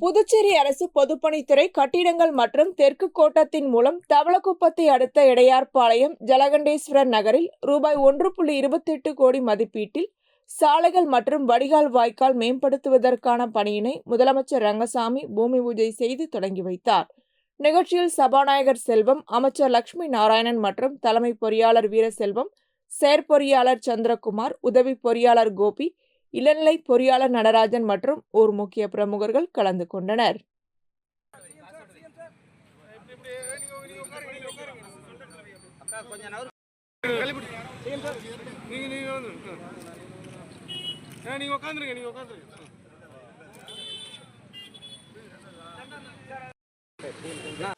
புதுச்சேரி அரசு பொதுப்பணித்துறை கட்டிடங்கள் மற்றும் தெற்கு கோட்டத்தின் மூலம் தவளக்குப்பத்தை அடுத்த இடையார்பாளையம் ஜலகண்டேஸ்வரர் நகரில் ரூபாய் ஒன்று புள்ளி இருபத்தெட்டு கோடி மதிப்பீட்டில் சாலைகள் மற்றும் வடிகால் வாய்க்கால் மேம்படுத்துவதற்கான பணியினை முதலமைச்சர் ரங்கசாமி பூமி பூஜை செய்து தொடங்கி வைத்தார். நிகழ்ச்சியில் சபாநாயகர் செல்வம் அமைச்சர் லட்சுமி நாராயணன் மற்றும் தலைமை பொறியாளர் வீரசெல்வம் செயற்பொறியாளர் சந்திரகுமார் உதவி பொறியாளர் கோபி இளநிலை பொறியாளர் நடராஜன் மற்றும் ஊர் முக்கிய பிரமுகர்கள் கலந்து கொண்டனர். நீங்க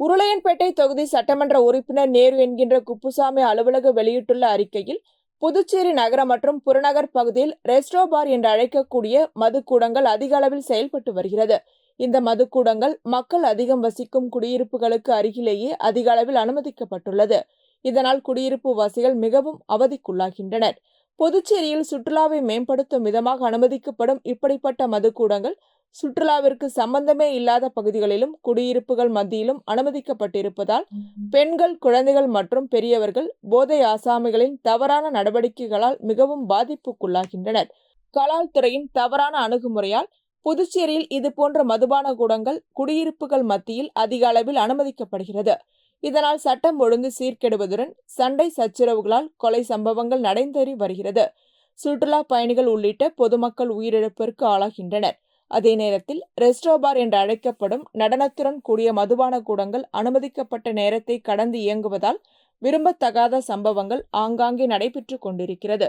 உருளையன்பேட்டை தொகுதி சட்டமன்ற உறுப்பினர் நேரு என்கின்ற குப்புசாமி அலுவலக வெளியிட்டுள்ள அறிக்கையில் புதுச்சேரி நகர மற்றும் புறநகர் பகுதியில் ரெஸ்டோ பார் என்று அழைக்கக்கூடிய மதுக்கூடங்கள் அதிக அளவில் செயல்பட்டு வருகிறது. இந்த மதுக்கூடங்கள் மக்கள் அதிகம் வசிக்கும் குடியிருப்புகளுக்கு அருகிலேயே அதிக அளவில் அனுமதிக்கப்பட்டுள்ளது. இதனால் குடியிருப்பு வாசிகள் மிகவும் அவதிக்குள்ளாகின்றனர். புதுச்சேரியில் சுற்றுலாவை மேம்படுத்தும் விதமாக அனுமதிக்கப்படும் இப்படிப்பட்ட மதுக்கூடங்கள் சுற்றுலாவிற்கு சம்பந்தமே இல்லாத பகுதிகளிலும் குடியிருப்புகள் மத்தியிலும் அனுமதிக்கப்பட்டிருப்பதால் பெண்கள் குழந்தைகள் மற்றும் பெரியவர்கள் போதை ஆசாமிகளின் தவறான நடவடிக்கைகளால் மிகவும் பாதிப்புக்குள்ளாகின்றனர். கலால் துறையின் தவறான அணுகுமுறையால் புதுச்சேரியில் இதுபோன்ற மதுபான கூடங்கள் குடியிருப்புகள் மத்தியில் அதிக அளவில் அனுமதிக்கப்படுகிறது. இதனால் சட்டம் ஒழுங்கு சீர்கெடுவதுடன் சண்டை சச்சரவுகளால் கொலை சம்பவங்கள் நடைந்தேறி வருகிறது. சுற்றுலா பயணிகள் உள்ளிட்ட பொதுமக்கள் உயிரிழப்பிற்கு ஆளாகின்றனர். அதே நேரத்தில் ரெஸ்டோபார் என்று அழைக்கப்படும் நடனத்துடன் கூடிய மதுபான கூடங்கள் அனுமதிக்கப்பட்ட நேரத்தை கடந்து இயங்குவதால் விரும்பத்தகாத சம்பவங்கள் ஆங்காங்கே நடைபெற்று கொண்டிருக்கிறது.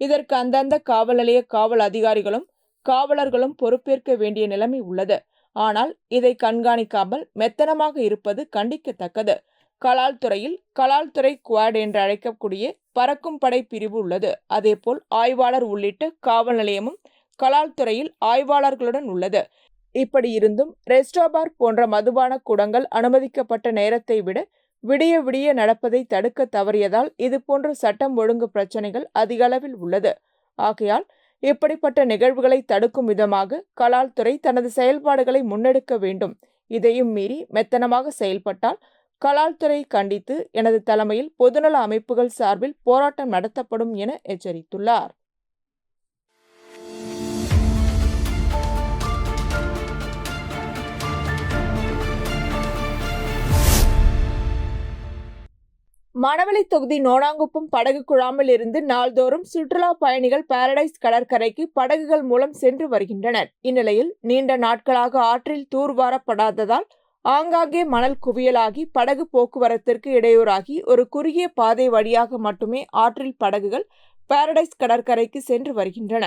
இதற்கு அந்தந்த காவல் நிலைய காவல் அதிகாரிகளும் காவலர்களும் பொறுப்பேற்க வேண்டிய நிலைமை உள்ளது. ஆனால் இதை கண்காணிக்காமல் மெத்தனமாக இருப்பது கண்டிக்கத்தக்கது. கலால் துறையில் கலால் துறை குவாட் என்று அழைக்கக்கூடிய பறக்கும் படை பிரிவு உள்ளது. அதேபோல் ஆய்வாளர் உள்ளிட்ட காவல் நிலையமும் கலால் துறையில் ஆய்வாளர்களுடன் உள்ளது. இப்படி இருந்தும் ரெஸ்டோபார் போன்ற மதுபான கூடங்கள் அனுமதிக்கப்பட்ட நேரத்தை விட விடிய விடிய நடப்பதை தடுக்க தவறியதால் இதுபோன்ற சட்டம் ஒழுங்கு பிரச்சனைகள் அதிக அளவில் உள்ளது. ஆகையால் இப்படிப்பட்ட நிகழ்வுகளை தடுக்கும் விதமாக கலால் துறை தனது செயல்பாடுகளை முன்னெடுக்க வேண்டும். இதையும் மீறி மெத்தனமாக செயல்பட்டால் கலால் துறை கண்டித்து எனது தலைமையில் பொதுநல அமைப்புகள் சார்பில் போராட்டம் நடத்தப்படும் என எச்சரித்துள்ளார். மணவெளி தொகுதி நோனாங்குப்பம் படகு குழாமில் இருந்து நாள்தோறும் சுற்றுலா பயணிகள் பாரடைஸ் கடற்கரைக்கு படகுகள் மூலம் சென்று வருகின்றனர். இந்நிலையில் நீண்ட நாட்களாக ஆற்றில் தூர்வாரப்படாததால் ஆங்காங்கே மணல் குவியலாகி படகு போக்குவரத்திற்கு இடையூறாகி ஒரு குறுகிய பாதை வழியாக மட்டுமே ஆற்றில் படகுகள் பாரடைஸ் கடற்கரைக்கு சென்று வருகின்றன.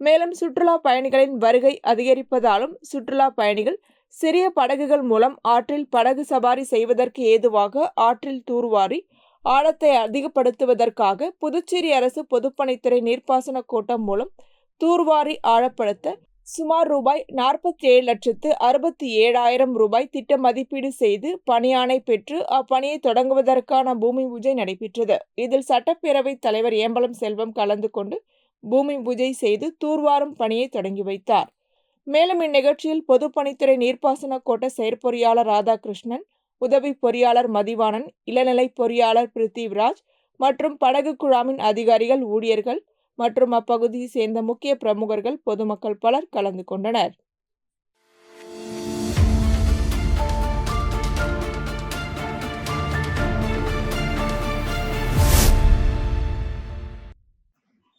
மேலும் சுற்றுலா பயணிகளின் வருகை அதிகரிப்பதாலும் சுற்றுலா பயணிகள் சிறிய படகுகள் மூலம் ஆற்றில் படகு சவாரி செய்வதற்கு ஏதுவாக ஆற்றில் தூர்வாரி ஆழத்தை அதிகப்படுத்துவதற்காக புதுச்சேரி அரசு பொதுப்பணித்துறை நீர்ப்பாசன கோட்டம் மூலம் தூர்வாரி ஆழப்படுத்த சுமார் ரூபாய் நாற்பத்தி ஏழு லட்சத்து அறுபத்தி ஏழாயிரம் ரூபாய் திட்ட மதிப்பீடு செய்து பணியாணை பெற்று அப்பணியை தொடங்குவதற்கான பூமி பூஜை நடைபெற்றது. இதில் சட்டப்பேரவை தலைவர் ஏம்பலம் செல்வம் கலந்து கொண்டு பூமி பூஜை செய்து தூர்வாரும் பணியை தொடங்கி வைத்தார். மேலும் இந்நிகழ்ச்சியில் பொதுப்பணித்துறை நீர்ப்பாசன கோட்ட செயற்பொறியாளர் ராதாகிருஷ்ணன் உதவி பொறியாளர் மதிவாணன் இளநிலை பொறியாளர் பிருத்திவிராஜ் மற்றும் படகு குழாமின் அதிகாரிகள் ஊழியர்கள் மற்றும் அப்பகுதியை சேர்ந்த முக்கிய பிரமுகர்கள் பொதுமக்கள் பலர் கலந்து கொண்டனர்.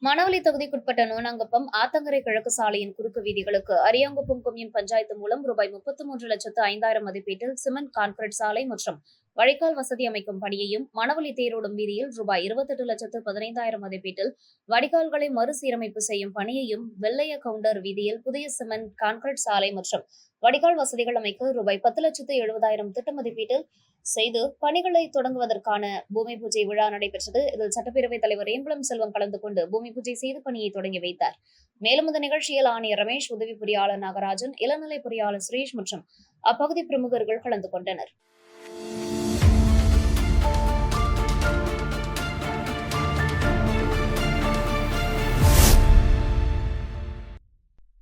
மணவெளி தொகுதிக்குட்பட்ட நோனாங்குப்பம் ஆத்தங்கரை கிழக்கு சாலையின் குறுக்கு வீதிகளுக்கு அரியாங்குப்பம் கொம்யூன் பஞ்சாயத்து மூலம் ரூபாய் முப்பத்தி மூன்று லட்சத்து ஐந்தாயிரம் மதிப்பீட்டில் சிமெண்ட் கான்கிரீட் சாலை மற்றும் வழிகால் வசதி அமைக்கும் பணியையும் மணவழி தேரோடும் வீதியில் ரூபாய் இருபத்தெட்டு லட்சத்து பதினைந்தாயிரம் மதிப்பீட்டில் வடிகால்களை மறுசீரமைப்பு செய்யும் பணியையும் வெள்ளைய கவுண்டர் வீதியில் புதிய சிமெண்ட் கான்கிரீட் சாலை மற்றும் வடிகால் வசதிகள் அமைக்க ரூபாய் பத்து லட்சத்து எழுபதாயிரம் திட்ட மதிப்பீட்டில் செய்து பணிகளை தொடங்குவதற்கான பூமி பூஜை விழா நடைபெற்றது. இதில் சட்டப்பேரவைத் தலைவர் ஏம்பலம் செல்வம் கலந்து கொண்டு பூமி பூஜை செய்து பணியை தொடங்கி வைத்தார். மேலும் இந்த நிகழ்ச்சியில் ஆணையர் ரமேஷ் உதவி பொறியாளர் நாகராஜன் இளநிலை பொறியாளர் சுரேஷ் மற்றும் அப்பகுதி பிரமுகர்கள் கலந்து கொண்டனர்.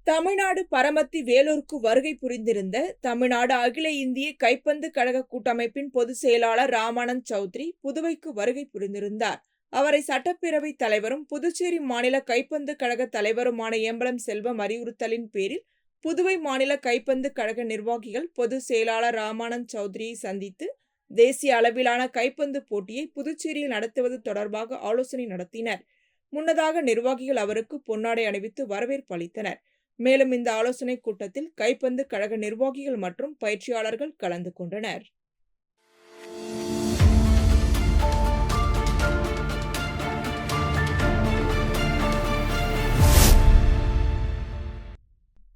தமிழ்நாடு பரமத்தி வேலூருக்கு வருகை புரிந்திருந்த தமிழ்நாடு அகில இந்திய கைப்பந்து கழக கூட்டமைப்பின் பொதுச் செயலாளர் ராமானந்த் சௌத்ரி புதுவைக்கு வருகை புரிந்திருந்தார். அவரை சட்டப்பேரவை தலைவரும் புதுச்சேரி மாநில கைப்பந்து கழக தலைவருமான ஏம்பலம் செல்வம் அறிவுறுத்தலின் பேரில் புதுவை மாநில கைப்பந்து கழக நிர்வாகிகள் பொதுச் செயலாளர் ராமானந்த் சௌத்ரியை சந்தித்து தேசிய அளவிலான கைப்பந்து போட்டியை புதுச்சேரியில் நடத்துவது தொடர்பாக ஆலோசனை நடத்தினர். முன்னதாக நிர்வாகிகள் அவருக்கு பொன்னாடை அணிவித்து வரவேற்பு அளித்தனர். மேலும் இந்த ஆலோசனைக் கூட்டத்தில் கைப்பந்து கழக நிர்வாகிகள் மற்றும் பயிற்சியாளர்கள் கலந்து கொண்டனர்.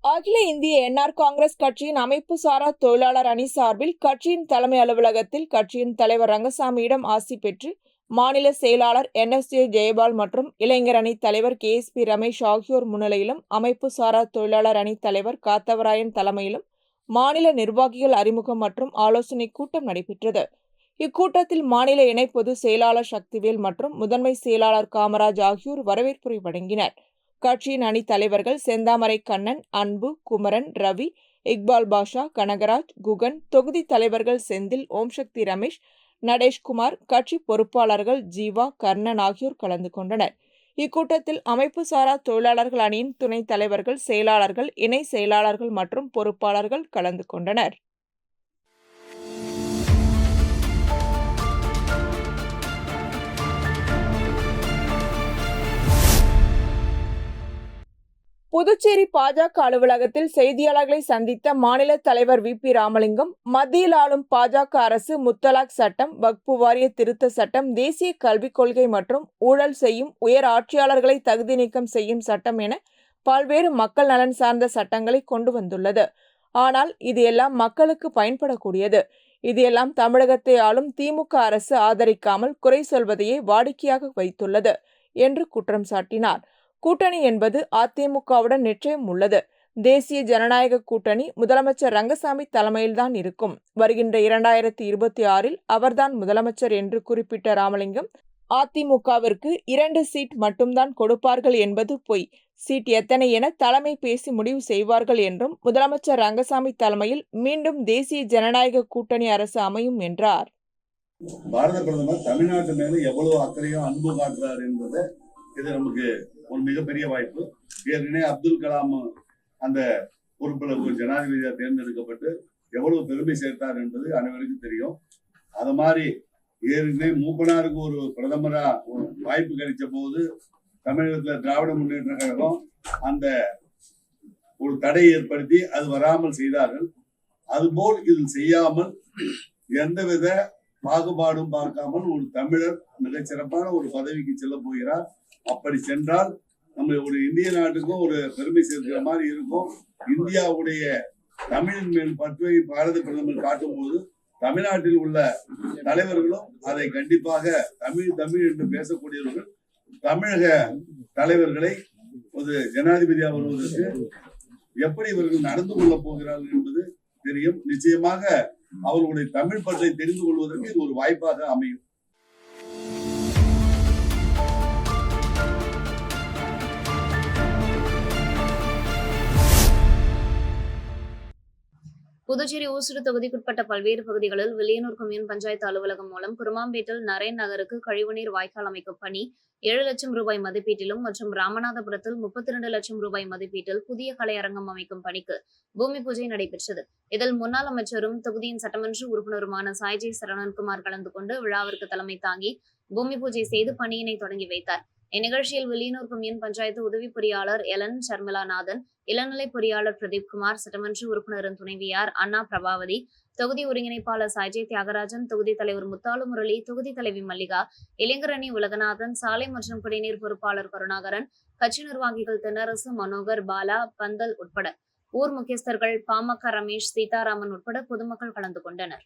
அகில இந்திய என்ஆர் காங்கிரஸ் கட்சியின் அமைப்பு சாரா தொழிலாளர் அணி சார்பில் கட்சியின் தலைமை அலுவலகத்தில் கட்சியின் தலைவர் ரங்கசாமியிடம் ஆசி பெற்று மாநில செயலாளர் என்எஸ்ஏ ஜெயபால் மற்றும் இளைஞர் அணி தலைவர் கே. எஸ். பி. ரமேஷ் ஆகியோர் முன்னிலையிலும் அமைப்பு சாரா தொழிலாளர் அணி தலைவர் காத்தவராயன் தலைமையிலும் மாநில நிர்வாகிகள் அறிமுகம் மற்றும் ஆலோசனை கூட்டம் நடைபெற்றது. இக்கூட்டத்தில் மாநில இணை பொதுச் செயலாளர் சக்திவேல் மற்றும் முதன்மை செயலாளர் காமராஜ் ஆகியோர் வரவேற்புரை வழங்கினர். கட்சியின் அணி தலைவர்கள் செந்தாமரை கண்ணன் அன்பு குமரன் ரவி இக்பால் பாஷா கனகராஜ் குகன் தொகுதி தலைவர்கள் செந்தில் ஓம்சக்தி ரமேஷ் நடேஷ்குமார் கட்சி பொறுப்பாளர்கள் ஜீவா கர்ணன் ஆகியோர் கலந்து கொண்டனர். இக்கூட்டத்தில் அமைப்பு சாரா தொழிலாளர்கள் அணியின் துணைத் தலைவர்கள் செயலாளர்கள் இணை செயலாளர்கள் மற்றும் பொறுப்பாளர்கள் கலந்து கொண்டனர். புதுச்சேரி பாஜக அலுவலகத்தில் செய்தியாளர்களை சந்தித்த மாநில தலைவர் வி. பி. ராமலிங்கம் மத்தியில் ஆளும் பாஜக அரசு முத்தலாக் சட்டம் வக்பு வாரிய திருத்த சட்டம் தேசிய கல்விக் கொள்கை மற்றும் ஊழல் செய்யும் உயர் ஆட்சியாளர்களை தகுதி நீக்கம் செய்யும் சட்டம் என பல்வேறு மக்கள் நலன் சார்ந்த சட்டங்களை கொண்டு வந்துள்ளது. ஆனால் இது எல்லாம் மக்களுக்கு பயன்படக்கூடியது. இது எல்லாம் தமிழகத்தை ஆளும் திமுக அரசு ஆதரிக்காமல் குறை சொல்வதையே வாடிக்கையாக வைத்துள்ளது என்று குற்றம் சாட்டினார். கூட்டணி என்பது அதிமுகவுடன் நிச்சயம் உள்ளது. தேசிய ஜனநாயக கூட்டணி முதலமைச்சர் ரங்கசாமி தலைமையில்தான் இருக்கும். வருகின்ற இரண்டாயிரத்தி இருபத்தி ஆறில் அவர்தான் முதலமைச்சர் என்று குறிப்பிட்ட ராமலிங்கம் அதிமுகவிற்கு இரண்டு சீட் மட்டும்தான் கொடுப்பார்கள் என்பது பொய். சீட் எத்தனை என தலைமை பேசி முடிவு செய்வார்கள் என்றும் முதலமைச்சர் ரங்கசாமி தலைமையில் மீண்டும் தேசிய ஜனநாயக கூட்டணி அரசு அமையும் என்றார். பாரத பிரதமர் தமிழ்நாட்டு மேல எவ்வளவு அக்கறையும் அன்பு காட்டுறார் என்பது இது நமக்கு ஒரு மிகப்பெரிய வாய்ப்பு. ஏற்கனவே அப்துல் கலாம் அந்த பொறுப்புல ஒரு தேர்ந்தெடுக்கப்பட்டு எவ்வளவு பெருமை சேர்த்தார் என்பது அனைவருக்கும் தெரியும். அத மாதிரி ஏற்கனவே மூப்பனாருக்கு ஒரு பிரதமரா ஒரு வாய்ப்பு கிடைச்ச போது தமிழகத்துல திராவிட முன்னேற்ற கழகம் அந்த ஒரு தடை ஏற்படுத்தி அது வராமல் செய்தார்கள். அதுபோல் இதில் செய்யாமல் எந்தவித பாகுபாடும் பார்க்காமல் ஒரு தமிழர் மிகச்சிறப்பான ஒரு பதவிக்கு செல்ல போகிறார். அப்படி சென்றால் நம்ம ஒரு இந்திய நாட்டுக்கும் ஒரு பெருமை சேர்க்கிற மாதிரி இருக்கும். இந்தியாவுடைய தமிழின் மேல் பற்றை பாரத பிரதமர் காட்டும் போது தமிழ்நாட்டில் உள்ள தலைவர்களும் அதை கண்டிப்பாக தமிழ் தமிழ் என்று பேசக்கூடியவர்கள் தமிழக தலைவர்களை ஒரு ஜனாதிபதியாக வருவதற்கு எப்படி இவர்கள் நடந்து கொள்ள போகிறார்கள் என்பது தெரியும். நிச்சயமாக அவர்களுடைய தமிழ் பற்றை தெரிந்து கொள்வதற்கு இது ஒரு வாய்ப்பாக அமையும். புதுச்சேரி ஊசுடு தொகுதிக்குட்பட்ட பல்வேறு பகுதிகளில் வில்லியனூர் கொம்யூன் பஞ்சாயத்து அலுவலகம் மூலம் குருமாம்பேட்டில் நரேன் நகருக்கு கழிவுநீர் வாய்க்கால் அமைக்கும் பணி ஏழு லட்சம் ரூபாய் மதிப்பீட்டிலும் மற்றும் ராமநாதபுரத்தில் முப்பத்தி இரண்டு லட்சம் ரூபாய் மதிப்பீட்டில் புதிய கலையரங்கம் அமைக்கும் பணிக்கு பூமி பூஜை நடைபெற்றது. இதில் முன்னாள் அமைச்சரும் தொகுதியின் சட்டமன்ற உறுப்பினருமான சாய்ஜி சரவணன்குமார் கலந்து கொண்டு விழாவிற்கு தலைமை தாங்கி பூமி பூஜை செய்து பணியினை தொடங்கி வைத்தார். இந்நிகழ்ச்சியில் வில்லியனூர் கொம்யூன் பஞ்சாயத்து உதவி பொறியாளர் எலன் சர்மிளாநாதன் இளநிலை பொறியாளர் பிரதீப் குமார் சட்டமன்ற உறுப்பினரின் துணைவியார் அண்ணா பிரபாவதி தொகுதி ஒருங்கிணைப்பாளர் சஜய் தியாகராஜன் தொகுதி தலைவர் முத்தாலு முரளி தொகுதி தலைவி மல்லிகா இளைஞரணி உலகநாதன் சாலை மற்றும் குடிநீர் பொறுப்பாளர் கருணாகரன் கட்சி நிர்வாகிகள் தென்னரசு மனோகர் பாலா பந்தல் உட்பட ஊர் முக்கியஸ்தர்கள் பாமக ரமேஷ் சீதாராமன் உட்பட பொதுமக்கள் கலந்து கொண்டனர்.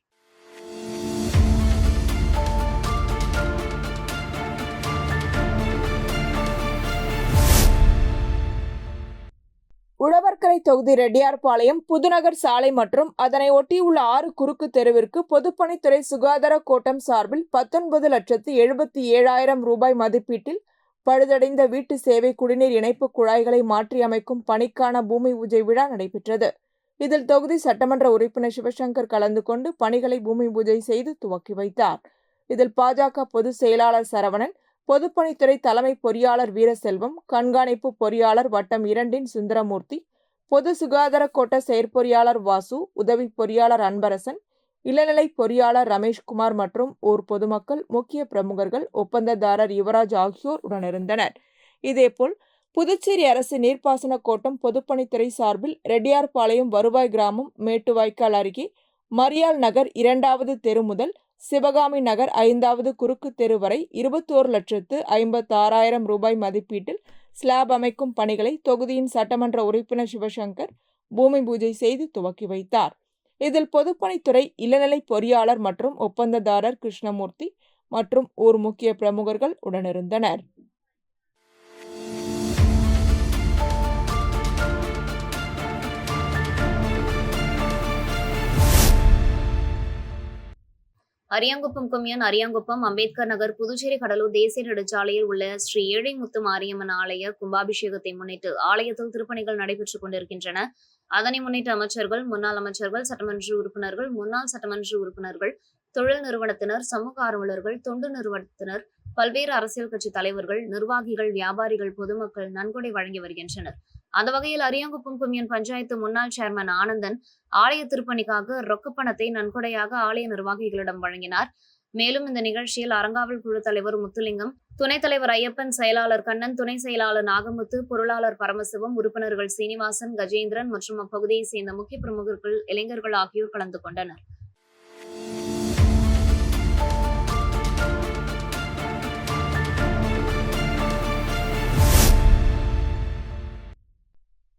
உழவர்கரை தொகுதி ரெட்டியார்பாளையம் புதுநகர் சாலை மற்றும் அதனை ஒட்டியுள்ள ஆறு குறுக்கு தெருவிற்கு பொதுப்பணித்துறை சுகாதார கோட்டம் சார்பில் பத்தொன்பது லட்சத்து எழுபத்தி ஏழாயிரம் ரூபாய் மதிப்பீட்டில் பழுதடைந்த வீட்டு சேவை குடிநீர் இணைப்பு குழாய்களை மாற்றி அமைக்கும் பணிக்கான பூமி பூஜை விழா நடைபெற்றது. இதில் தொகுதி சட்டமன்ற உறுப்பினர் சிவசங்கர் கலந்து கொண்டு பணிகளை பூமி பூஜை செய்து துவக்கி வைத்தார். இதில் பாஜக பொதுச் செயலாளர் சரவணன் பொதுப்பணித்துறை தலைமை பொறியாளர் வீரசெல்வம் கண்காணிப்பு பொறியாளர் வட்டம் இரண்டின் சுந்தரமூர்த்தி பொது சுகாதார கோட்ட செயற்பொறியாளர் வாசு உதவி பொறியாளர் அன்பரசன் இளநிலை பொறியாளர் ரமேஷ்குமார் மற்றும் ஊர் பொதுமக்கள் முக்கிய பிரமுகர்கள் ஒப்பந்ததாரர் யுவராஜ் ஆகியோர் உடனிருந்தனர். இதேபோல் புதுச்சேரி அரசு நீர்ப்பாசன கோட்டம் பொதுப்பணித்துறை சார்பில் ரெட்டியார்பாளையம் வருவாய் கிராமம் மேட்டுவாய்க்கால் அருகே மரியாள் நகர் இரண்டாவது தெரு முதல் சிவகாமி நகர் ஐந்தாவது குறுக்கு தெரு வரை இருபத்தோரு லட்சத்து ஐம்பத்தாறாயிரம் ரூபாய் மதிப்பீட்டில் ஸ்லாப் அமைக்கும் பணிகளை தொகுதியின் சட்டமன்ற உறுப்பினர் சிவசங்கர் பூமி பூஜை செய்து துவக்கி வைத்தார். இதில் பொதுப்பணித்துறை இளநிலை பொறியாளர் மற்றும் ஒப்பந்ததாரர் கிருஷ்ணமூர்த்தி மற்றும் ஊர் முக்கிய பிரமுகர்கள் உடனிருந்தனர். அரியாங்குப்பம் கொம்யூன் அரியாங்குப்பம் அம்பேத்கர் நகர் புதுச்சேரி கடலூர் தேசிய நெடுஞ்சாலையில் உள்ள ஸ்ரீ ஏழைமுத்து மாரியம்மன் ஆலய கும்பாபிஷேகத்தை முன்னிட்டு ஆலயத்தில் திருப்பணிகள் நடைபெற்றுக் கொண்டிருக்கின்றன. அதனை முன்னிட்டு அமைச்சர்கள் முன்னாள் அமைச்சர்கள் சட்டமன்ற உறுப்பினர்கள் முன்னாள் சட்டமன்ற உறுப்பினர்கள் தொழில் நிறுவனத்தினர் சமூக ஆர்வலர்கள் தொண்டு நிறுவனத்தினர் பல்வேறு அரசியல் கட்சி தலைவர்கள் நிர்வாகிகள் வியாபாரிகள் பொதுமக்கள் நன்கொடை வழங்கி வருகின்றனர். அந்த வகையில் அரியாங்குப்பம் கும்மியன் பஞ்சாயத்து முன்னாள் சேர்மன் ஆனந்தன் ஆலய திருப்பணிக்காக ரொக்க பணத்தை நன்கொடையாக ஆலய நிர்வாகிகளிடம் வழங்கினார். மேலும் இந்த நிகழ்ச்சியில் அறங்காவல் குழு தலைவர் முத்துலிங்கம் துணைத் தலைவர் ஐயப்பன் செயலாளர் கண்ணன் துணை செயலாளர் நாகமுத்து பொருளாளர் பரமசிவம் உறுப்பினர்கள் சீனிவாசன் கஜேந்திரன் மற்றும் அப்பகுதியைச் சேர்ந்த முக்கிய பிரமுகர்கள் இளைஞர்கள் ஆகியோர் கலந்து கொண்டனர்.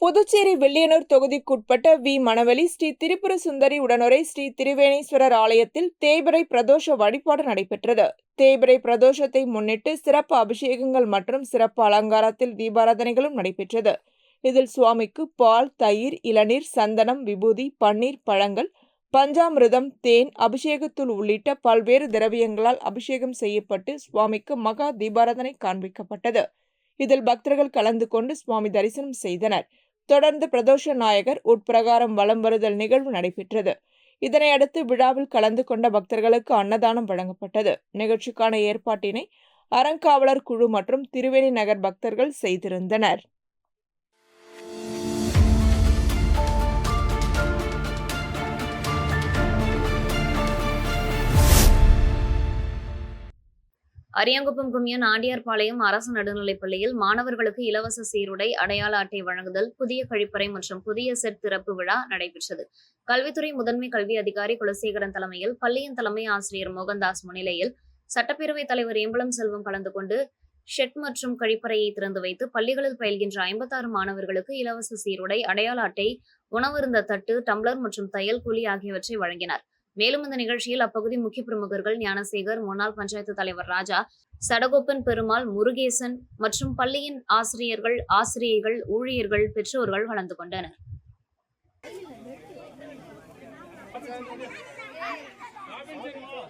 புதுச்சேரி வில்லியனூர் தொகுதிக்குட்பட்ட வி. மணவெளி ஸ்ரீ. திரிபுர சுந்தரி உடனுரை ஸ்ரீ. திரிவேணீஸ்வரர் ஆலயத்தில் தேய்பிறை பிரதோஷ வழிபாடு நடைபெற்றது. தேபரை பிரதோஷத்தை முன்னிட்டு சிறப்பு அபிஷேகங்கள் மற்றும் சிறப்பு அலங்காரத்தில் தீபாராதனைகளும் நடைபெற்றது. இதில் சுவாமிக்கு பால் தயிர் இளநீர் சந்தனம் விபூதி பன்னீர் பழங்கள் பஞ்சாமிரதம் தேன் அபிஷேகத்தூள் உள்ளிட்ட பல்வேறு திரவியங்களால் அபிஷேகம் செய்யப்பட்டு சுவாமிக்கு மகா தீபாராதனை காண்பிக்கப்பட்டது. இதில் பக்தர்கள் கலந்து கொண்டு சுவாமி தரிசனம் செய்தனர். தொடர்ந்து பிரதோஷ நாயகர் உட்பிரகாரம் வலம் வருதல் நிகழ்வு நடைபெற்றது. இதனையடுத்து விழாவில் கலந்து கொண்ட பக்தர்களுக்கு அன்னதானம் வழங்கப்பட்டது. நிகழ்ச்சிக்கான ஏற்பாட்டினை அறங்காவலர் குழு மற்றும் திருவேணி நகர் பக்தர்கள் செய்திருந்தனர். அரியாங்குப்பம் கும்யூன் ஆண்டியார்பாளையம் அரசு நடுநிலைப்பள்ளியில் மாணவர்களுக்கு இலவச சீருடை அடையாள அட்டை வழங்குதல் புதிய கழிப்பறை மற்றும் புதிய செட் திறப்பு விழா நடைபெற்றது. கல்வித்துறை முதன்மை கல்வி அதிகாரி குலசேகரன் தலைமையில் பள்ளியின் தலைமை ஆசிரியர் மோகன்தாஸ் முன்னிலையில் சட்டப்பேரவைத் தலைவர் ஏம்பலம் செல்வம் கலந்து கொண்டு ஷெட் மற்றும் கழிப்பறையை திறந்து வைத்து பள்ளிகளில் பயில்கின்ற ஐம்பத்தாறு மாணவர்களுக்கு இலவச சீருடை அடையாள அட்டை உணவருந்த தட்டு டம்ளர் மற்றும் தையல் கூலி ஆகியவற்றை வழங்கினார். மேலும் இந்த நிகழ்ச்சியில் அப்பகுதி முக்கிய பிரமுகர்கள் ஞானசேகர் முன்னாள் பஞ்சாயத்து தலைவர் ராஜா சடகோப்பன் பெருமாள் முருகேசன் மற்றும் பள்ளியின் ஆசிரியர்கள் ஆசிரியைகள் ஊழியர்கள் பெற்றோர்கள் கலந்து கொண்டனர்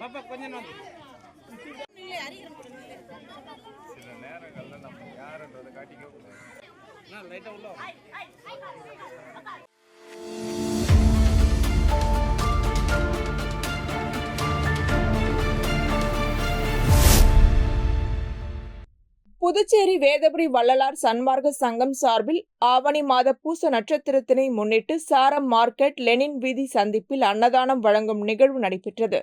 பாப்பா கொஞ்சம் நோந்து. அண்ணா, லைட்டா உள்ள புதுச்சேரி வேதபுரி வள்ளலார் சன்மார்க்க சங்கம் சார்பில் ஆவணி மாத பூச நட்சத்திரத்தினை முன்னிட்டு சாரம் மார்க்கெட் லெனின் வீதி சந்திப்பில் அன்னதானம் வழங்கும் நிகழ்வு நடைபெற்றது.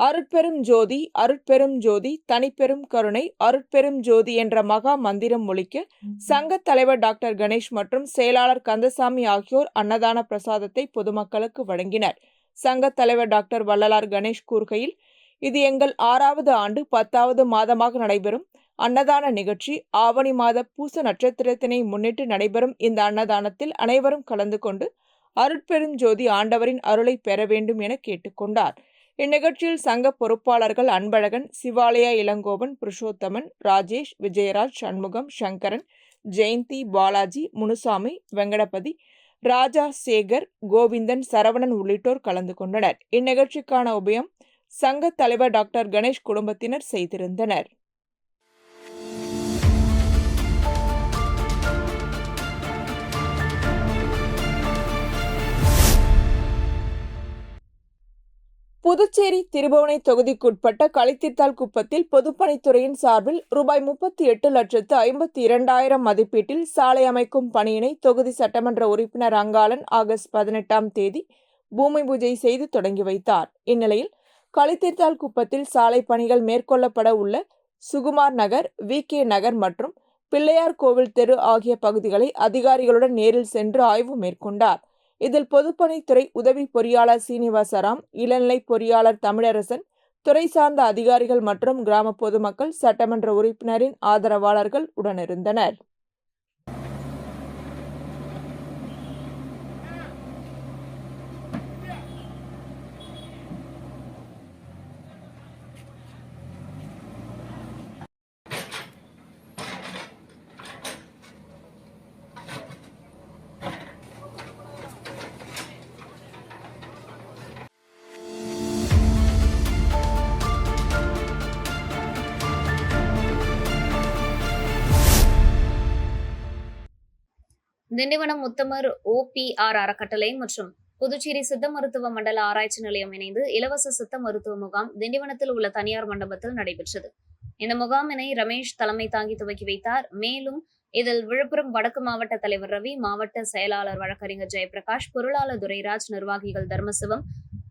அருட்பெரும் ஜோதி அருட்பெரும் ஜோதி தனிப்பெரும் கருணை அருட்பெரும் ஜோதி என்ற மகா மந்திரம் ஒழிக்க சங்கத் தலைவர் டாக்டர் கணேஷ் மற்றும் செயலாளர் கந்தசாமி ஆகியோர் அன்னதான பிரசாதத்தை பொதுமக்களுக்கு வழங்கினர். சங்கத் தலைவர் டாக்டர் வள்ளலார் கணேஷ் கூறுகையில் இது எங்கள் ஆறாவது ஆண்டு பத்தாவது மாதமாக நடைபெறும். அன்னதான நிகழ்ச்சி ஆவணி மாத பூச நட்சத்திரத்தினை முன்னிட்டு நடைபெறும் இந்த அன்னதானத்தில் அனைவரும் கலந்து கொண்டு அருட்பெரும் ஜோதி ஆண்டவரின் அருளை பெற வேண்டும் என கேட்டுக்கொண்டார் இந்நிகழ்ச்சியில் சங்க பொறுப்பாளர்கள் அன்பழகன் சிவாலயா இளங்கோவன் புருஷோத்தமன் ராஜேஷ் விஜயராஜ் சண்முகம் சங்கரன் ஜெயந்தி பாலாஜி முனுசாமி வெங்கடபதி ராஜா சேகர் கோவிந்தன் சரவணன் உள்ளிட்டோர் கலந்து கொண்டனர். இந்நிகழ்ச்சிக்கான உபயம் சங்க தலைவர் டாக்டர் கணேஷ் குடும்பத்தினர் செய்திருந்தனர். புதுச்சேரி திருபுவனை தொகுதிக்குட்பட்ட களித்தித்தால் குப்பத்தில் பொதுப்பணித்துறையின் சார்பில் ரூபாய் முப்பத்தி எட்டு லட்சத்து ஐம்பத்தி இரண்டாயிரம் மதிப்பீட்டில் சாலை அமைக்கும் பணியினை தொகுதி சட்டமன்ற உறுப்பினர் அங்காளன் ஆகஸ்ட் பதினெட்டாம் தேதி பூமி பூஜை செய்து தொடங்கி வைத்தார். இந்நிலையில் களித்தித்தால் குப்பத்தில் சாலை பணிகள் மேற்கொள்ளப்பட உள்ள சுகுமார் நகர் வி. கே. நகர் மற்றும் பிள்ளையார் கோவில் தெரு ஆகிய பகுதிகளை அதிகாரிகளுடன் நேரில் சென்று ஆய்வு மேற்கொண்டார். இதில் பொதுப்பணித்துறை உதவி பொறியாளர் சீனிவாசராம் இளநிலை பொறியாளர் தமிழரசன் துறை சார்ந்த அதிகாரிகள் மற்றும் கிராம பொதுமக்கள் சட்டமன்ற உறுப்பினரின் ஆதரவாளர்கள் உடனிருந்தனர். திண்டிவனம் முத்தமர் ஓபிஆர் அறக்கட்டளை மற்றும் புதுச்சேரி சித்த மருத்துவ மண்டல ஆராய்ச்சி நிலையம் இணைந்து இலவச சித்த மருத்துவ முகாம் திண்டிவனத்தில் உள்ள தனியார் மண்டபத்தில் நடைபெற்றது. இந்த முகாமினை ரமேஷ் தலைமை தாங்கி துவக்கி வைத்தார். மேலும் இதில் விழுப்புரம் வடக்கு மாவட்ட தலைவர் ரவி மாவட்ட செயலாளர் வழக்கறிஞர் ஜெயபிரகாஷ் பொருளாளர் துரைராஜ் நிர்வாகிகள் தர்மசிவம்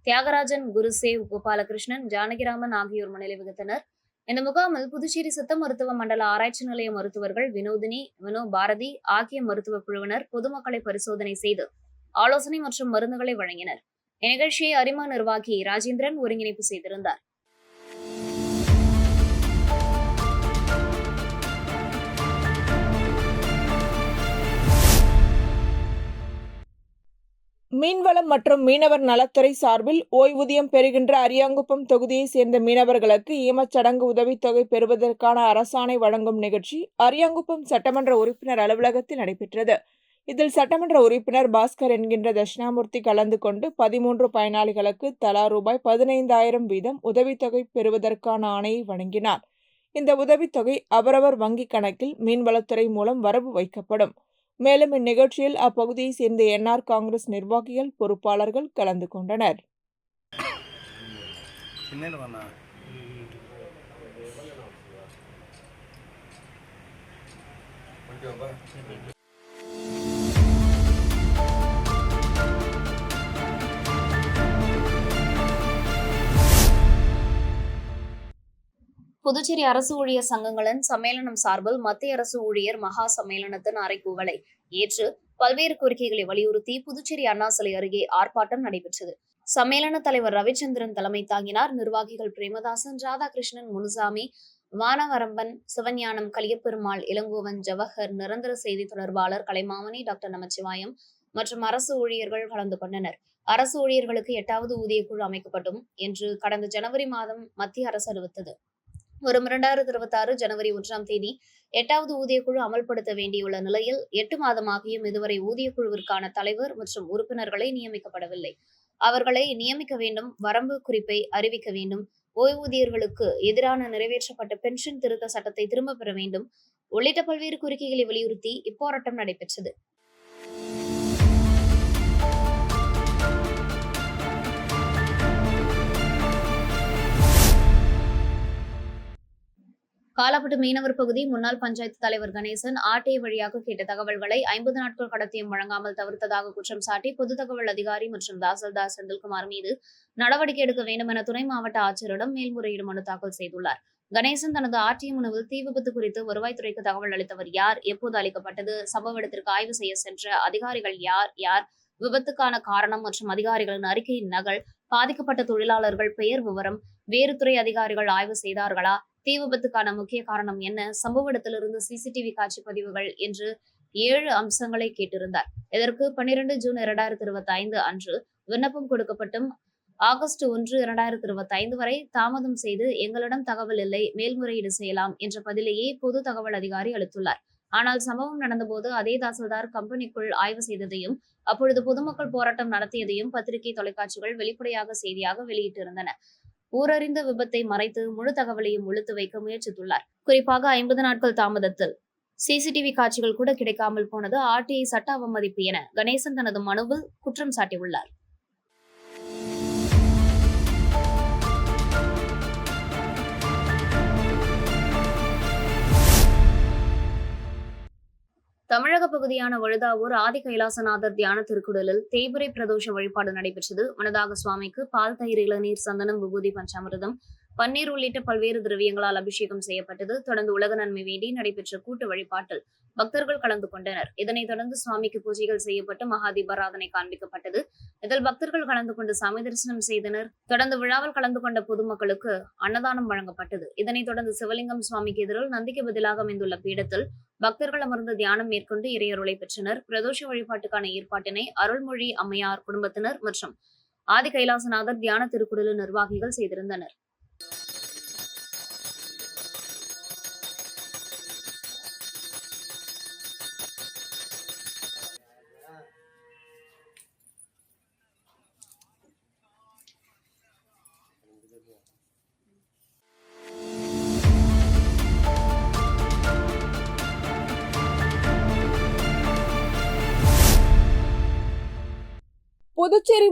தியாகராஜன் குருசேவ் கோபாலகிருஷ்ணன் ஜானகிராமன் ஆகியோர் முன்னிலை வகித்தனர். இந்த முகாமில் புதுச்சேரி சித்த மருத்துவ மண்டல ஆராய்ச்சி நிலைய மருத்துவர்கள் வினோதினி வினோ பாரதி ஆகிய மருத்துவ குழுவினர் பொதுமக்களை பரிசோதனை செய்து ஆலோசனை மற்றும் மருந்துகளை வழங்கினர். இந்நிகழ்ச்சியை அரிமா நிர்வாகி ராஜேந்திரன் ஒருங்கிணைப்பு செய்திருந்தார். மீன்வளம் மற்றும் மீனவர் நலத்துறை சார்பில் ஓய்வூதியம் பெறுகின்ற அரியாங்குப்பம் தொகுதியைச் சேர்ந்த மீனவர்களுக்கு ஈமச்சடங்கு உதவித்தொகை பெறுவதற்கான அரசாணை வழங்கும் நிகழ்ச்சி அரியாங்குப்பம் சட்டமன்ற உறுப்பினர் அலுவலகத்தில் நடைபெற்றது. இதில் சட்டமன்ற உறுப்பினர் பாஸ்கர் என்கின்ற தட்சிணாமூர்த்தி கலந்து கொண்டு பதிமூன்று பயனாளிகளுக்கு தலா ரூபாய் பதினைந்தாயிரம் வீதம் உதவித்தொகை பெறுவதற்கான ஆணையை வழங்கினார். இந்த உதவித்தொகை அவரவர் வங்கிக் கணக்கில் மீன்வளத்துறை மூலம் வரவு வைக்கப்படும். மேலும் இந்நிகழ்ச்சியில் அப்பகுதியைச் சேர்ந்த என்ஆர் காங்கிரஸ் நிர்வாகிகள் பொறுப்பாளர்கள் கலந்து கொண்டனர். பின்னாடி புதுச்சேரி அரசு ஊழியர் சங்கங்களின் சம்மேளனம் சார்பில் மத்திய அரசு ஊழியர் மகா சம்மேளனத்தின் அறைகூவலை ஏற்று பல்வேறு கோரிக்கைகளை வலியுறுத்தி புதுச்சேரி அண்ணா சிலை அருகே ஆர்ப்பாட்டம் நடைபெற்றது. சம்மேளன தலைவர் ரவிச்சந்திரன் தலைமை தாங்கினார். நிர்வாகிகள் பிரேமதாசன் ராதாகிருஷ்ணன் முனுசாமி வானவரம்பன் சிவஞானம் கலியப்பெருமாள் இளங்கோவன் ஜவஹர் நிரந்தர செய்தி தொடர்பாளர் கலைமாமணி டாக்டர் நமச்சிவாயம் மற்றும் அரசு ஊழியர்கள் கலந்து கொண்டனர். அரசு ஊழியர்களுக்கு எட்டாவது ஊதியக்குழு அமைக்கப்படும் என்று கடந்த ஜனவரி மாதம் மத்திய அரசு அறிவித்தது. வரும் இரண்டாயிரத்தி இருபத்தி ஆறு ஜனவரி ஒன்றாம் தேதி எட்டாவது ஊதியக்குழு அமல்படுத்த வேண்டியுள்ள நிலையில் எட்டு மாதமாகியும் இதுவரை ஊதியக்குழுவிற்கான தலைவர் மற்றும் உறுப்பினர்களை நியமிக்கப்படவில்லை. அவர்களை நியமிக்க வேண்டும் வரம்பு குறிப்பை அறிவிக்க வேண்டும் ஓய்வூதியர்களுக்கு எதிரான நிறைவேற்றப்பட்ட பென்ஷன் திருத்த சட்டத்தை திரும்பப் பெற வேண்டும் உள்ளிட்ட பல்வேறு கோரிக்கைகளை வலியுறுத்தி இப்போராட்டம் நடைபெற்றது. காலாப்பட்டு மீனவர் பகுதி முன்னாள் பஞ்சாயத்து தலைவர் கணேசன் ஆர்டிஐ வழியாக கேட்ட தகவல்களை ஐம்பது நாட்கள் கடத்தியும் வழங்காமல் தவிர்த்ததாக குற்றம் சாட்டி பொது தகவல் அதிகாரி மற்றும் தாசில்தார் செந்தில்குமார் மீது நடவடிக்கை எடுக்க வேண்டும் என துணை மாவட்ட ஆட்சியரிடம் மேல்முறையீடு மனு தாக்கல் செய்துள்ளார். கணேசன் தனது ஆர்டிஐ மனுவில் தீ விபத்து குறித்து வருவாய்த்துறைக்கு தகவல் அளித்தவர் யார் எப்போது அளிக்கப்பட்டது சம்பவ இடத்திற்கு ஆய்வு செய்ய சென்ற அதிகாரிகள் யார் யார் விபத்துக்கான காரணம் மற்றும் அதிகாரிகளின் அறிக்கையின் நகல் பாதிக்கப்பட்ட தொழிலாளர்கள் பெயர் விவரம் வேறு துறை அதிகாரிகள் ஆய்வு செய்தார்களா தீ விபத்துக்கான முக்கிய காரணம் என்ன? சம்பவ இடத்திலிருந்து சிசிடிவி காட்சி பதிவுகள் என்று ஏழு அம்சங்களை கேட்டிருந்தார். இதற்கு பன்னிரண்டு ஜூன் இரண்டாயிரத்தி இருபத்தி ஐந்து அன்று விண்ணப்பம் கொடுக்கப்பட்டும் ஆகஸ்ட் ஒன்று இரண்டாயிரத்தி இருபத்தி ஐந்து வரை தாமதம் செய்து எங்களிடம் தகவல் இல்லை மேல்முறையீடு செய்யலாம் என்ற பதிலையே பொது தகவல் அதிகாரி அளித்துள்ளார். ஆனால் சம்பவம் நடந்தபோது அதே தாசில்தார் கம்பெனிக்குள் ஆய்வு செய்ததையும் அப்பொழுது பொதுமக்கள் போராட்டம் நடத்தியதையும் பத்திரிகை தொலைக்காட்சிகள் வெளிப்படையாக செய்தியாக வெளியிட்டிருந்தன. ஊரறிந்த விபத்தை மறைத்து முழு தகவலையும் ஒழித்து வைக்க முயற்சித்துள்ளார். குறிப்பாக ஐம்பது நாட்கள் தாமதத்தில். சிசிடிவி காட்சிகள் கூட கிடைக்காமல் போனது ஆர்டிஐ சட்ட அவமதிப்பு என கணேசன் தனது மனுவில் குற்றம் சாட்டியுள்ளார். தமிழக பகுதியான வழுதாவூர் ஆதி கைலாசநாதர் தியான திருக்குடலில் தேய்பிரை பிரதோஷ வழிபாடு நடைபெற்றது. முன்னதாக சுவாமிக்கு பால் தயிர் இளநீர் சந்தனம் விபூதி பஞ்சாமிரதம் பன்னீர் உள்ளிட்ட பல்வேறு திரவியங்களால் அபிஷேகம் செய்யப்பட்டது. தொடர்ந்து உலக நன்மை வேண்டி நடைபெற்ற கூட்டு வழிபாட்டில் பக்தர்கள் கலந்து கொண்டனர். இதனைத் தொடர்ந்து சுவாமிக்கு பூஜைகள் செய்யப்பட்டு மகாதீபாராதனை காண்பிக்கப்பட்டது. இதில் பக்தர்கள் கலந்து கொண்டு சாமி தரிசனம் செய்தனர். தொடர்ந்து விழாவில் கலந்து கொண்ட பொதுமக்களுக்கு அன்னதானம் வழங்கப்பட்டது. இதனைத் தொடர்ந்து சிவலிங்கம் சுவாமிக்கு எதிரில் நந்திக்கு பதிலாக அமைந்துள்ள பீடத்தில் பக்தர்கள் அமர்ந்து தியானம் மேற்கொண்டு இறையருளை பெற்றனர். பிரதோஷ வழிபாட்டுக்கான ஏற்பாட்டினை அருள்மொழி அம்மையார் குடும்பத்தினர் மற்றும் ஆதி கைலாசநாதர் தியான திருக்குடலு நிர்வாகிகள் செய்திருந்தனர்.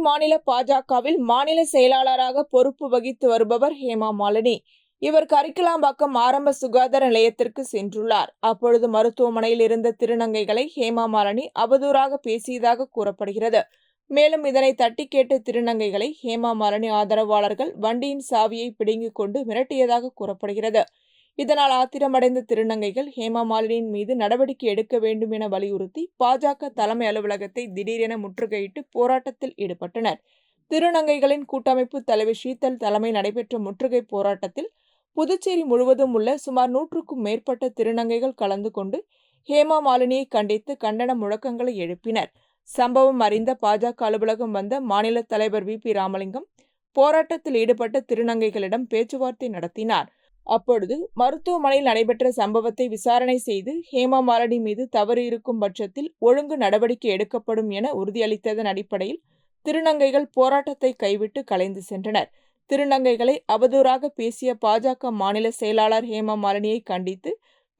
மாநில பாஜகவில் மாநில செயலாளராக பொறுப்பு வகித்து வருபவர் ஹேமா மாலினி. இவர் கரிக்கலாம்பாக்கம் ஆரம்ப சுகாதார நிலையத்திற்கு சென்றுள்ளார். அப்பொழுது மருத்துவமனையில் இருந்த திருநங்கைகளை ஹேமா மாலினி அவதூறாக பேசியதாக கூறப்படுகிறது. மேலும் இதனை தட்டி கேட்ட திருநங்கைகளை ஹேமா மாலினி ஆதரவாளர்கள் வண்டியின் சாவியை பிடுங்கிக் கொண்டு மிரட்டியதாக கூறப்படுகிறது. இதனால் ஆத்திரமடைந்த திருநங்கைகள் ஹேமா மாலினியின் மீது நடவடிக்கை எடுக்க வேண்டும் என வலியுறுத்தி பாஜக தலைமை அலுவலகத்தை திடீரென முற்றுகையிட்டு போராட்டத்தில் ஈடுபட்டனர். திருநங்கைகளின் கூட்டமைப்பு தலைவர் ஷீதல் தலைமை நடைபெற்ற முற்றுகை போராட்டத்தில் புதுச்சேரி முழுவதும் உள்ள சுமார் நூற்றுக்கும் மேற்பட்ட திருநங்கைகள் கலந்து கொண்டு ஹேமா மாலினியை கண்டித்து கண்டன முழக்கங்களை எழுப்பினர். சம்பவம் அறிந்த பாஜக அலுவலகம் வந்த மாநில தலைவர் வி பி ராமலிங்கம் போராட்டத்தில் ஈடுபட்ட திருநங்கைகளிடம் பேச்சுவார்த்தை நடத்தினார். அப்பொழுது மருத்துவமனையில் நடைபெற்ற சம்பவத்தை விசாரணை செய்து ஹேமா மாலினி மீது தவறு இருக்கும் பட்சத்தில் ஒழுங்கு நடவடிக்கை எடுக்கப்படும் என உறுதியளித்ததன் அடிப்படையில் திருநங்கைகள் போராட்டத்தை கைவிட்டு கலைந்து சென்றனர். திருநங்கைகளை அவதூறாக பேசிய பாஜக மாநில செயலாளர் ஹேமா மாலினியை கண்டித்து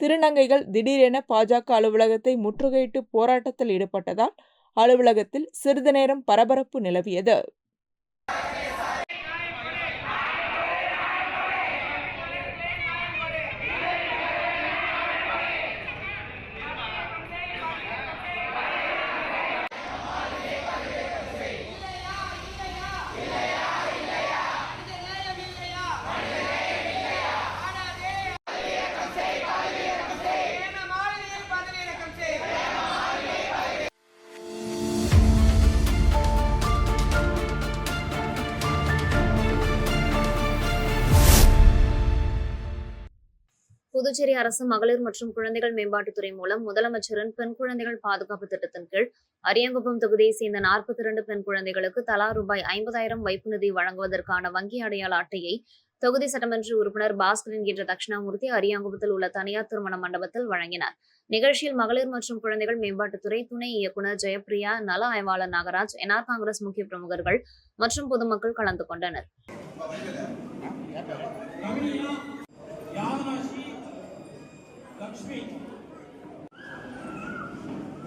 திருநங்கைகள் திடீரென பாஜக அலுவலகத்தை முற்றுகையிட்டு போராட்டத்தில் ஈடுபட்டதால் அலுவலகத்தில் சிறிது நேரம் பரபரப்பு நிலவியது. புதுச்சேரி அரசு மகளிர் மற்றும் குழந்தைகள் மேம்பாட்டுத்துறை மூலம் முதலமைச்சரின் பெண் குழந்தைகள் பாதுகாப்பு திட்டத்தின் கீழ் அரியங்குப்பம் தொகுதியை சேர்ந்த நாற்பத்தி இரண்டு பெண் குழந்தைகளுக்கு தலா ரூபாய் ஐம்பதாயிரம் வைப்பு நிதி வழங்குவதற்கான வங்கி அடையாள அட்டையை தொகுதி சட்டமன்ற உறுப்பினர் பாஸ்கர் என்கின்ற தட்சிணாமூர்த்தி அரியாங்குப்பத்தில் உள்ள தனியார் திருமண மண்டபத்தில் வழங்கினார். நிகழ்ச்சியில் மகளிர் மற்றும் குழந்தைகள் மேம்பாட்டுத்துறை துணை இயக்குநர் ஜெயப்பிரியா நல ஆய்வாளர் நாகராஜ் என்ஆர் காங்கிரஸ் முக்கிய பிரமுகர்கள் மற்றும் பொதுமக்கள் கலந்து கொண்டனர். లక్ష్మి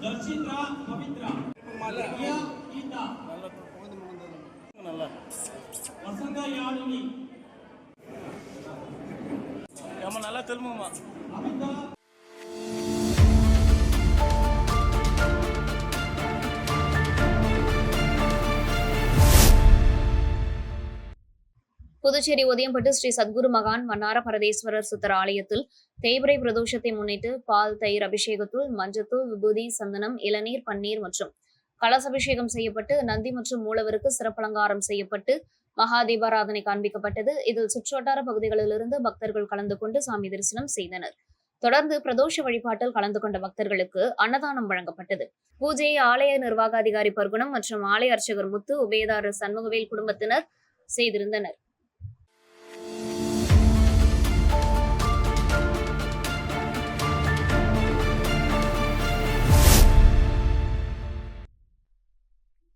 దర్శిత్ర పవిత్ర ప్రియ గీత వసంత యామిని ఏమన్నా నల్లా తెలుమమ్మా అమిత புதுச்சேரி உதயம்பட்டு ஸ்ரீ சத்குரு மகான் மன்னார பரதேஸ்வரர் சித்தர் ஆலயத்தில் தேய்பிரை பிரதோஷத்தை முன்னிட்டு பால் தயிர் அபிஷேகத்துள் மஞ்சத்தூள் விபூதி சந்தனம் இளநீர் பன்னீர் மற்றும் கலசபிஷேகம் செய்யப்பட்டு நந்தி மற்றும் மூலவருக்கு சிறப்பலங்காரம் செய்யப்பட்டு மகா தீபாராதனை காண்பிக்கப்பட்டது. இதில் சுற்றுவட்டார பகுதிகளிலிருந்து பக்தர்கள் கலந்து கொண்டு சாமி தரிசனம் செய்தனர். தொடர்ந்து பிரதோஷ வழிபாட்டில் கலந்து கொண்ட பக்தர்களுக்கு அன்னதானம் வழங்கப்பட்டது. பூஜையை ஆலய நிர்வாக அதிகாரி பர்குணம் மற்றும் ஆலய அர்ச்சகர் முத்து உபயதாரர் சண்முகவேல் குடும்பத்தினர் செய்திருந்தனர்.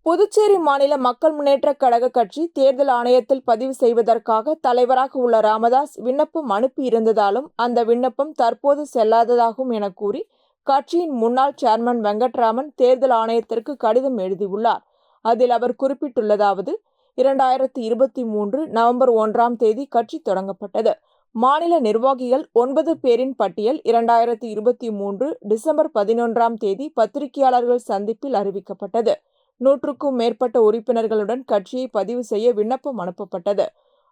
புதுச்சேரி மாநில மக்கள் முன்னேற்ற கழக கட்சி தேர்தல் ஆணையத்தில் பதிவு செய்வதற்காக தலைவராக உள்ள ராமதாஸ் விண்ணப்பம் அனுப்பியிருந்ததாலும் அந்த விண்ணப்பம் தற்போது செல்லாததாகும் என கூறி கட்சியின் முன்னாள் சேர்மன் வெங்கட்ராமன் தேர்தல் ஆணையத்திற்கு கடிதம் எழுதியுள்ளார். அதில் அவர் குறிப்பிட்டுள்ளதாவது இரண்டாயிரத்தி இருபத்தி மூன்று நவம்பர் ஒன்றாம் தேதி கட்சி தொடங்கப்பட்டது. மாநில நிர்வாகிகள் ஒன்பது பேரின் பட்டியல் இரண்டாயிரத்தி இருபத்தி மூன்று டிசம்பர் பதினொன்றாம் தேதி பத்திரிகையாளர்கள் சந்திப்பில் அறிவிக்கப்பட்டது. நூற்றுக்கும் மேற்பட்ட உறுப்பினர்களுடன் கட்சியை பதிவு செய்ய விண்ணப்பம் அனுப்பப்பட்டது.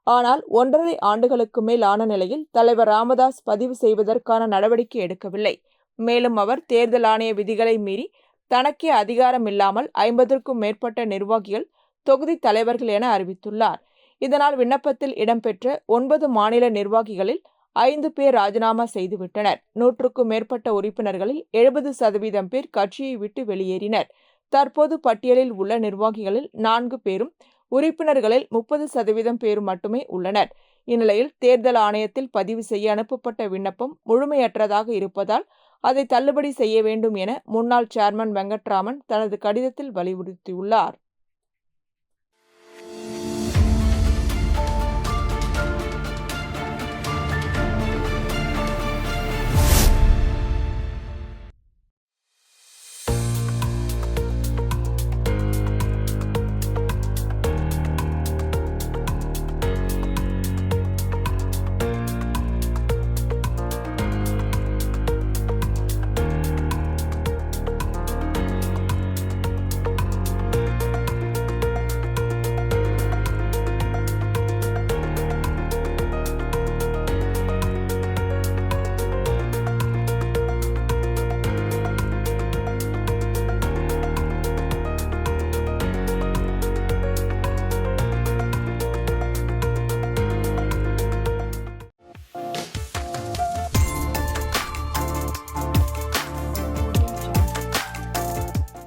ஆனால் ஒன்றரை ஆண்டுகளுக்கு மேல் ஆன நிலையில் தலைவர் ராமதாஸ் பதிவு செய்வதற்கான நடவடிக்கை எடுக்கவில்லை. மேலும் அவர் தேர்தல் ஆணைய விதிகளை மீறி தனக்கே அதிகாரம் இல்லாமல் ஐம்பதற்கும் மேற்பட்ட நிர்வாகிகள் தொகுதி தலைவர்கள் என அறிவித்துள்ளார். இதனால் விண்ணப்பத்தில் இடம்பெற்ற ஒன்பது மாநில நிர்வாகிகளில் ஐந்து பேர் ராஜினாமா செய்துவிட்டனர். நூற்றுக்கும் மேற்பட்ட உறுப்பினர்களில் எழுபது சதவீதம் பேர் கட்சியை விட்டு வெளியேறினர். தற்போது பட்டியலில் உள்ள நிர்வாகிகளில் நான்கு பேரும் உறுப்பினர்களில் முப்பது சதவீதம் பேரும் மட்டுமே உள்ளனர். இந்நிலையில் தேர்தல் ஆணையத்தில் பதிவு செய்ய அனுப்பப்பட்ட விண்ணப்பம் முழுமையற்றதாக இருப்பதால் அதை தள்ளுபடி செய்ய வேண்டும் என முன்னாள் சேர்மன் வெங்கட்ராமன் தனது கடிதத்தில் வலியுறுத்தியுள்ளார்.